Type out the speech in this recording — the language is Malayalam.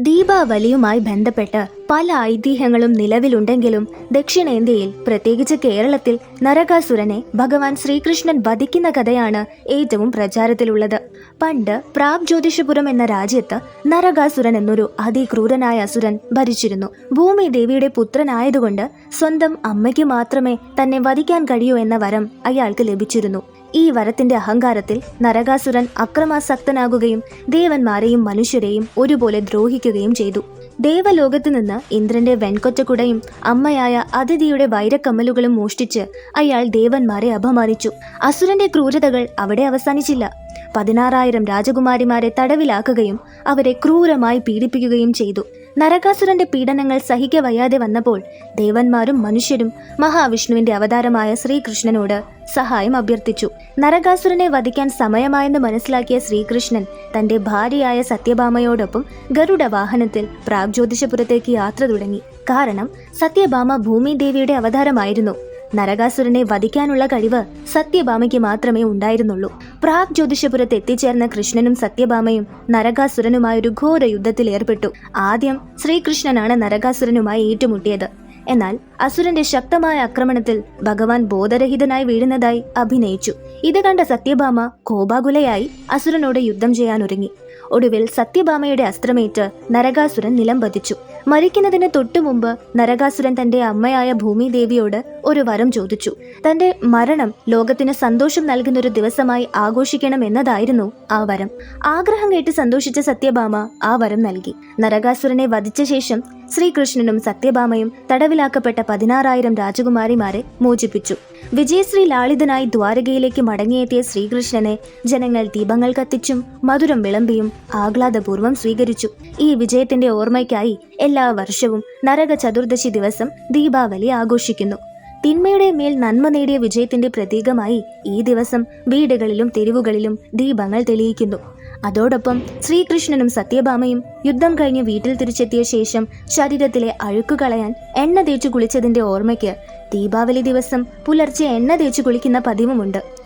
ദീപാവലിയുമായി ബന്ധപ്പെട്ട് പല ഐതിഹ്യങ്ങളും നിലവിലുണ്ടെങ്കിലും ദക്ഷിണേന്ത്യയിൽ പ്രത്യേകിച്ച് കേരളത്തിൽ നരകാസുരനെ ഭഗവാൻ ശ്രീകൃഷ്ണൻ വധിക്കുന്ന കഥയാണ് ഏറ്റവും പ്രചാരത്തിലുള്ളത്. പണ്ട് പ്രാപ് ജ്യോതിഷപുരം എന്ന രാജ്യത്ത് നരകാസുരൻ എന്നൊരു അതിക്രൂരനായ അസുരൻ ഭരിച്ചിരുന്നു. ഭൂമി ദേവിയുടെ പുത്രനായതുകൊണ്ട് സ്വന്തം അമ്മയ്ക്ക് മാത്രമേ തന്നെ വധിക്കാൻ കഴിയൂ എന്ന വരം അയാൾക്ക് ലഭിച്ചിരുന്നു. ഈ വരത്തിന്റെ അഹങ്കാരത്തിൽ നരകാസുരൻ അക്രമാസക്തനാകുകയും ദേവന്മാരെയും മനുഷ്യരെയും ഒരുപോലെ ദ്രോഹിക്കുകയും ചെയ്തു. ദേവലോകത്ത് നിന്ന് ഇന്ദ്രന്റെ വെൺകൊറ്റക്കുടയും അമ്മയായ അതിഥിയുടെ വൈരക്കമ്മലുകളും മോഷ്ടിച്ച് അയാൾ ദേവന്മാരെ അപമാനിച്ചു. അസുരന്റെ ക്രൂരതകൾ അവിടെ അവസാനിച്ചില്ല. പതിനാറായിരം രാജകുമാരിമാരെ തടവിലാക്കുകയും അവരെ ക്രൂരമായി പീഡിപ്പിക്കുകയും ചെയ്തു. നരകാസുരന്റെ പീഡനങ്ങൾ സഹിക്ക വയ്യാതെ വന്നപ്പോൾ ദേവന്മാരും മനുഷ്യരും മഹാവിഷ്ണുവിന്റെ അവതാരമായ ശ്രീകൃഷ്ണനോട് സഹായം അഭ്യർത്ഥിച്ചു. നരകാസുരനെ വധിക്കാൻ സമയമായെന്ന് മനസ്സിലാക്കിയ ശ്രീകൃഷ്ണൻ തന്റെ ഭാര്യയായ സത്യഭാമയോടൊപ്പം ഗരുഡ വാഹനത്തിൽ പ്രാഗ്ജ്യോതിഷപുരത്തേക്ക് യാത്ര തുടങ്ങി. കാരണം സത്യഭാമ ഭൂമിദേവിയുടെ അവതാരമായിരുന്നു. നരകാസുരനെ വധിക്കാനുള്ള കഴിവ് സത്യഭാമയ്ക്ക് മാത്രമേ ഉണ്ടായിരുന്നുള്ളൂ. പ്രാഗ് ജ്യോതിഷപുരത്ത് എത്തിച്ചേർന്ന കൃഷ്ണനും സത്യഭാമയും നരകാസുരനുമായൊരു ഘോര യുദ്ധത്തിൽ ഏർപ്പെട്ടു. ആദ്യം ശ്രീകൃഷ്ണനാണ് നരകാസുരനുമായി ഏറ്റുമുട്ടിയത്. എന്നാൽ അസുരന്റെ ശക്തമായ ആക്രമണത്തിൽ ഭഗവാൻ ബോധരഹിതനായി വീഴുന്നതായി അഭിനയിച്ചു. ഇത് കണ്ട സത്യഭാമ കോപാകുലയായി അസുരനോട് യുദ്ധം ചെയ്യാൻ ഒരുങ്ങി ഒടുവിൽ സത്യഭാമയുടെ അസ്ത്രമേറ്റ് നരകാസുരൻ നിലം പതിച്ചു. മരിക്കുന്നതിന് തൊട്ടു മുമ്പ് നരകാസുരൻ തന്റെ അമ്മയായ ഭൂമിദേവിയോട് ഒരു വരം ചോദിച്ചു. തന്റെ മരണം ലോകത്തിന് സന്തോഷം നൽകുന്ന ഒരു ദിവസമായി ആഘോഷിക്കണം എന്നതായിരുന്നു ആ വരം. ആഗ്രഹം കേട്ട് സന്തോഷിച്ച സത്യഭാമ ആ വരം നൽകി. നരകാസുരനെ വധിച്ച ശേഷം ശ്രീകൃഷ്ണനും സത്യഭാമയും തടവിലാക്കപ്പെട്ട പതിനാറായിരം രാജകുമാരിമാരെ മോചിപ്പിച്ചു. വിജയശ്രീ ലാളിതനായി ദ്വാരകയിലേക്ക് മടങ്ങിയെത്തിയ ശ്രീകൃഷ്ണനെ ജനങ്ങൾ ദീപങ്ങൾ കത്തിച്ചും മധുരം വിളമ്പിയും ആഹ്ലാദപൂർവം സ്വീകരിച്ചു. ഈ വിജയത്തിന്റെ ഓർമ്മയ്ക്കായി എല്ലാ വർഷവും നരക ചതുർദശി ദിവസം ദീപാവലി ആഘോഷിക്കുന്നു. തിന്മയുടെ മേൽ നന്മ നേടിയ വിജയത്തിന്റെ പ്രതീകമായി ഈ ദിവസം വീടുകളിലും തെരുവുകളിലും ദീപങ്ങൾ തെളിയിക്കുന്നു. അതോടൊപ്പം ശ്രീകൃഷ്ണനും സത്യഭാമയും യുദ്ധം കഴിഞ്ഞ് വീട്ടിൽ തിരിച്ചെത്തിയ ശേഷം ശരീരത്തിലെ അഴുക്കു കളയാൻ എണ്ണ തേച്ചു കുളിച്ചതിന്റെ ഓർമ്മയ്ക്ക് ദീപാവലി ദിവസം പുലർച്ചെ എണ്ണ തേച്ചു കുളിക്കുന്ന പതിവുമുണ്ട്